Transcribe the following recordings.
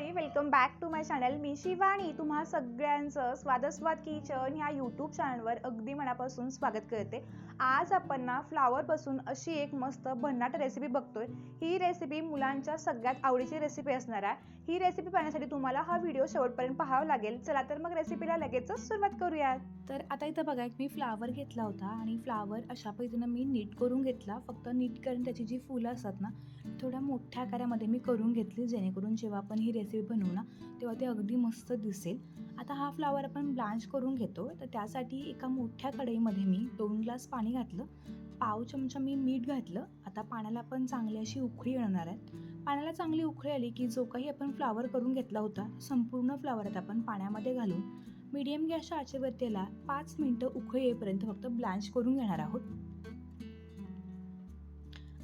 Welcome back to my channel मी शिवाणी तुम्हा सगळ्यांचं स्वादस्वाद kitchen ह्या यूट्यूब चॅनलवर अगदी मनापासून स्वागत करते. आज आपण ना फ्लावरपासून अशी एक मस्त भन्नाट रेसिपी बघतोय. ही रेसिपी मुलांच्या सगळ्यात आवडीची रेसिपी असणार आहे. ही रेसिपी पाहण्यासाठी तुम्हाला हा व्हिडिओ शेवटपर्यंत पाहावा लागेल. चला तर मग रेसिपीला लगेचच सुरुवात करूयात. तर आता इथं बघा एक मी फ्लावर घेतला होता आणि फ्लावर अशा पद्धतीनं मी नीट करून घेतला. फक्त नीट करून त्याची जी फुलं असतात ना थोड्या मोठ्या आकारामध्ये मी करून घेतली जेणेकरून जेव्हा आपण ही रेसिपी बनवू ना तेव्हा ते अगदी मस्त दिसेल. आता हा फ्लावर आपण ब्लांच करून घेतो तर त्यासाठी एका मोठ्या कढईमध्ये मी दोन ग्लास पाणी घातलं पाव चमचा मी मीठ घातलं. आता पाण्याला पण चांगली अशी उखळी येणार आहेत पाण्याला चांगली उखळी आली की जो काही आपण फ्लावर करून घेतला होता संपूर्ण फ्लावर आता आपण पाण्यामध्ये घालून मीडियम गॅसच्या आचेवरतीला पाच मिनटं उखळी येईपर्यंत फक्त ब्लांच करून घेणार आहोत.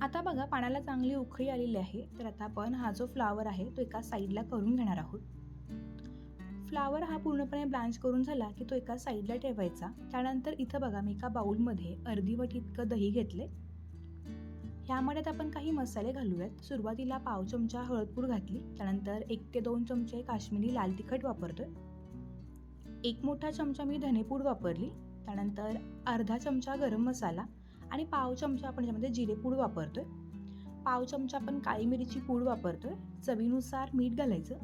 आता बघा पाण्याला चांगली उखळी आलेली आहे. तर आता आपण हा जो फ्लावर आहे तो एका साईडला करून घेणार आहोत. फ्लावर हा पूर्णपणे ब्लांच करून झाला की तो एका साईडला ठेवायचा. त्यानंतर इथं बघा मी एका बाउलमध्ये अर्धी वट इतकं दही घेतले. ह्यामध्ये आपण काही मसाले घालूयात. सुरुवातीला पाव चमचा हळदपूड घातली. त्यानंतर एक ते दोन चमचे काश्मीरी लाल तिखट वापरतोय. एक मोठा चमचा मी धनेपूड वापरली. त्यानंतर अर्धा चमचा गरम मसाला. आणि पाव चमचा आपण याच्यामध्ये जिरेपूड वापरतोय. पाव चमचा आपण काळी मिरीची पूड वापरतोय. चवीनुसार मीठ घालायचं.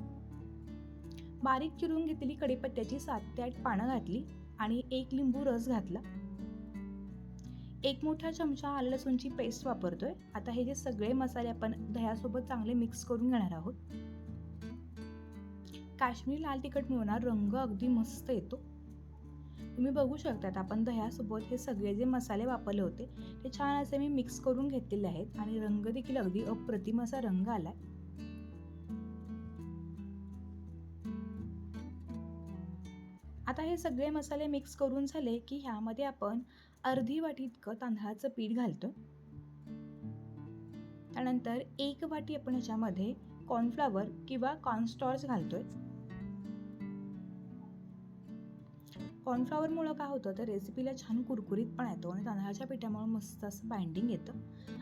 बारीक चिरून घेतलेली कढीपत्त्याची सात ते आठ पानं घातली आणि एक लिंबू रस घातला. एक मोठा चमचा आलं लसूणची पेस्ट वापरतोय. आता हे जे सगळे मसाले आपण दह्यासोबत चांगले मिक्स करून घेणार आहोत. काश्मीरी लाल तिखट मिळणार रंग अगदी मस्त येतो. तुम्ही बघू शकतात आपण दह्यासोबत हे सगळे जे मसाले वापरले होते ते छान असे मी मिक्स करून घेतलेले आहेत आणि रंग देखील अगदी अप्रतिम असा रंग आलाय. आता हे सगळे मसाले मिक्स करून झाले की ह्यामध्ये आपण अर्धी वाटी इतकं तांदळाचं पीठ घालतो. त्यानंतर एक वाटी आपण ह्याच्यामध्ये कॉर्नफ्लावर किंवा कॉर्नस्टॉर्च घालतोय. कॉर्नफ्लॉवरमुळं काय होतं तर रेसिपीला छान कुरकुरीतपणा येतो आणि तांदळाच्या पिठामुळे मस्त असं बाइंडिंग येतं.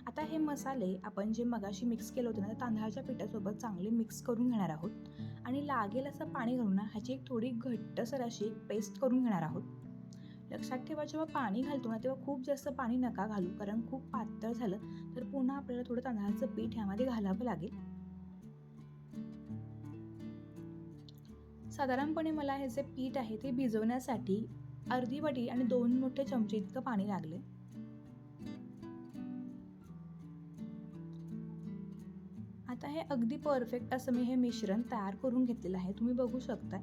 आता हे मसाले आपण जे मगाशी मिक्स केलं होतं ना तर तांदळाच्या पिठासोबत चांगले मिक्स करून घेणार आहोत. आणि लागेल असं पाणी घालून ना ह्याची एक थोडी घट्टसर अशी एक पेस्ट करून घेणार आहोत. लक्षात ठेवा जेव्हा पाणी घालतो ना तेव्हा खूप जास्त पाणी नका घालू कारण खूप पातळ झालं तर पुन्हा आपल्याला थोडं तांदळाचं पीठ ह्यामध्ये घालावं लागेल. साधारणपणे मला हे जे पीठ आहे ते भिजवण्यासाठी अर्धी वाटी आणि दोन मोठे चमचे इतकं पाणी लागले. आता हे अगदी परफेक्ट असं मी हे मिश्रण तयार करून घेतलेलं आहे. तुम्ही बघू शकता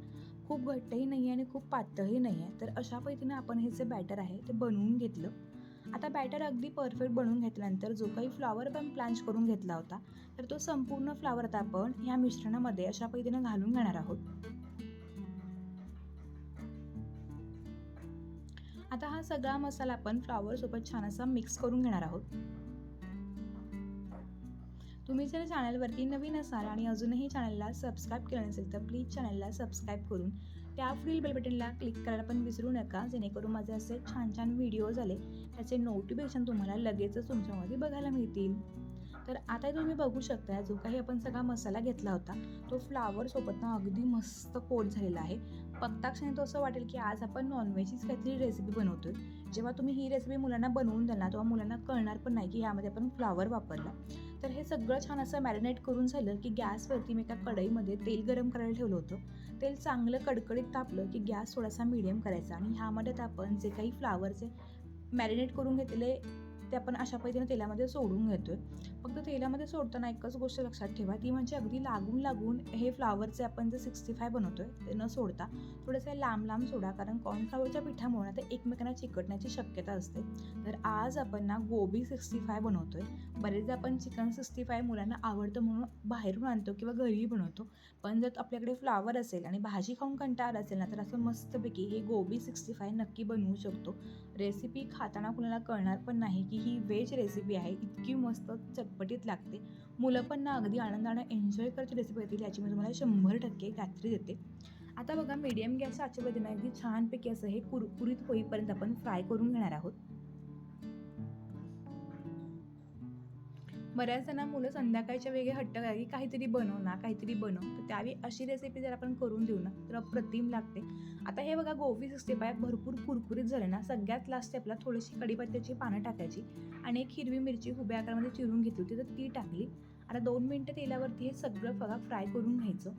खूप घट्टही नाही आहे आणि खूप पातळही नाही आहे तर अशा पद्धतीने आपण हे जे बॅटर आहे ते बनवून घेतलं. आता बॅटर अगदी परफेक्ट बनवून घेतल्यानंतर जो काही फ्लावर पण प्लॅन्च करून घेतला होता तर तो संपूर्ण फ्लावर आता आपण ह्या मिश्रणामध्ये अशा पद्धतीने घालून घेणार आहोत. आता हा सगळा मसाला आपण फ्लावर सोबत छान असा मिक्स करून घेणार आहोत. तुम्ही जर चॅनलवरती नवीन असाल आणि अजूनही चॅनलला सबस्क्राईब केलं नसेल तर प्लीज चॅनलला सबस्क्राईब करून त्या पुढील बेल बटनला क्लिक करायला पण विसरू नका जेणेकरून माझे असे छान छान व्हिडिओज आले त्याचे नोटिफिकेशन तुम्हाला लगेचच तुमच्यामध्ये बघायला मिळतील. तर आता तुम्ही बघू शकता जो काही आपण सगळा मसाला घेतला होता तो फ्लावरसोबत ना अगदी मस्त कोट झालेला आहे. बघता तो असं वाटेल की आज आपण नॉनव्हेजचीच काहीतरी रेसिपी बनवतोय. जेव्हा तुम्ही ही रेसिपी मुलांना बनवून द्याल ना तेव्हा मुलांना कळणार पण नाही की यामध्ये आपण फ्लावर वापरला. तर हे सगळं छान असं मॅरिनेट करून झालं की गॅसवरती मी एका कढईमध्ये तेल गरम करायला ठेवलं होतं. तेल चांगलं कडकडीत तापलं की गॅस थोडासा मिडियम करायचा आणि ह्यामध्ये आपण जे काही फ्लावरचे मॅरिनेट करून घेतलेले ते आपण अशा पद्धतीने तेलामध्ये सोडून घेतोय. फक्त तेलामध्ये सोडताना एकच गोष्ट लक्षात ठेवा ती म्हणजे अगदी लागून लागून हे फ्लावरचे आपण जे सिक्स्टी फाय बनवतोय ते न सोडता थोडंसं लांब लांब सोडा कारण कॉर्नफ्लावरच्या पिठामुळे ते एकमेकांना चिकटण्याची शक्यता असते. तर आज आपण ना गोबी सिक्स्टी फाय बनवतोय. बरेचदा आपण चिकन सिक्स्टी फाय मुलांना आवडतं म्हणून बाहेरून आणतो किंवा घरीही बनवतो. पण जर आपल्याकडे फ्लावर असेल आणि भाजी खाऊन कंटाळा असेल ना तर असं मस्तपैकी हे गोबी सिक्स्टी फाय नक्की बनवू शकतो. रेसिपी खाताना कुणाला कळणार पण नाही की ही व्हेज रेसिपी आहे. इतकी मस्त चटपटीत लागते. मुलं पण ना अगदी आनंदानं एन्जॉय करायची रेसिपी येतील याची मी तुम्हाला शंभर टक्के खात्री देते. आता बघा मीडियम गॅस आजच्या पद्धतीने अगदी छानपैकी असं हे कुरकुरीत होईपर्यंत आपण फ्राय करून घेणार आहोत. बऱ्याच जणांना मुलं संध्याकाळच्या वेगळे हट्ट की काहीतरी बनव ना काहीतरी बनव. तर त्यावेळी अशी रेसिपी जर आपण करून देऊ ना तर अप्रतिम लागते. आता हे बघा गोबी सिक्स्टी फाय भरपूर कुरकुरीत झाले ना सगळ्यात लास्ट स्टेपला थोडीशी कढीपत्त्याची पानं टाकायची आणि एक हिरवी मिरची उभ्या आकारामध्ये चिरून घेतली होती तर ती टाकली. आता दोन मिनटं तेलावरती हे सगळं बघा फ्राय करून घ्यायचं.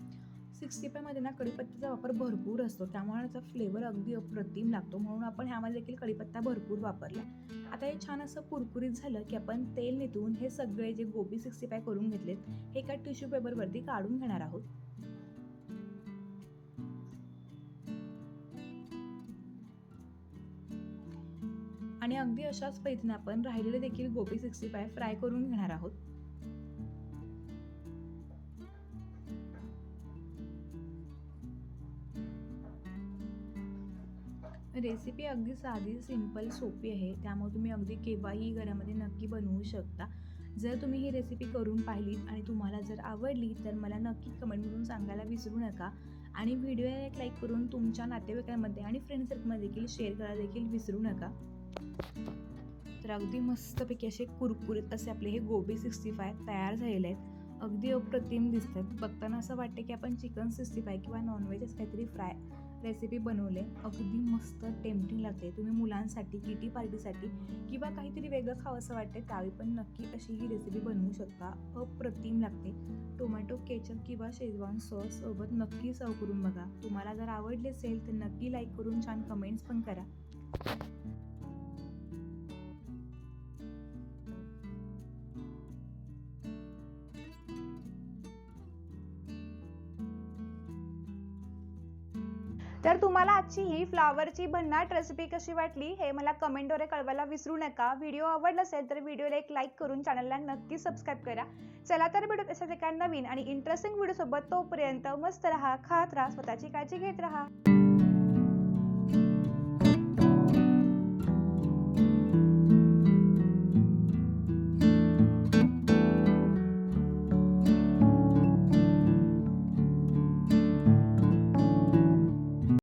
सिक्स्टी फायमध्ये ना कढीपत्त्याचा वापर भरपूर असतो. त्यामुळे त्याचा फ्लेवर अगदी अप्रतिम लागतो. म्हणून आपण ह्यामध्ये देखील कढीपत्ता भरपूर वापरला. आता हे छान असं कुरकुरीत झालं की आपण तेल नेतून हे सगळे जे गोबी सिक्स्टी फाय करून घेतलेत हे एका टिश्यू पेपरवरती काढून घेणार आहोत. आणि अगदी अशाच पद्धतीने आपण राहिलेले देखील गोबी सिक्स्टी फाय फ्राय करून घेणार आहोत. रेसिपी अगदी साधी सिंपल सोपी आहे. त्यामुळे तुम्ही अगदी केव्हाही घरामध्ये नक्की बनवू शकता. जर तुम्ही ही रेसिपी करून पाहिलीत आणि तुम्हाला जर आवडली तर मला नक्की कमेंटमधून सांगायला विसरू नका. आणि व्हिडिओ एक लाईक करून तुमच्या नातेवाईकांमध्ये आणि फ्रेंड सर्कलमध्ये देखील शेअर करायला देखील विसरू नका. तर अगदी मस्तपैकी असे कुरकुरीत असे आपले हे गोबी सिक्स्टी फाय तयार झालेले आहेत. अगदी अप्रतिम दिसतात. बघताना असं वाटते की आपण चिकन सिक्स्टी फाय किंवा नॉनव्हेजच काहीतरी फ्राय रेसिपी बनवले. अगदी मस्त टेम्पटिंग लागते. तुम्ही मुलांसाठी किटी पार्टीसाठी किंवा काहीतरी वेगळं खावं असं वाटते त्यावेळी पण नक्की अशी ही रेसिपी बनवू शकता. अप्रतिम लागते. टोमॅटो केचप किंवा शेजवान सॉस सोबत नक्की सर्व करून बघा. तुम्हाला जर आवडले असेल तर नक्की लाईक करून छान कमेंट्स पण करा. तर तुम्हाला आजची ही फ्लावरची भन्नाट रेसिपी कशी वाटली हे मला कमेंटद्वारे कळवायला विसरू नका. व्हिडिओ आवडला असेल तर व्हिडिओला एक लाईक करून चॅनलला नक्की सबस्क्राईब करा. चला तर भेटू तसेच एका नवीन आणि इंटरेस्टिंग व्हिडिओसोबत तोपर्यंत मस्त राहा खात राहा स्वतःची काळजी घेत राहा.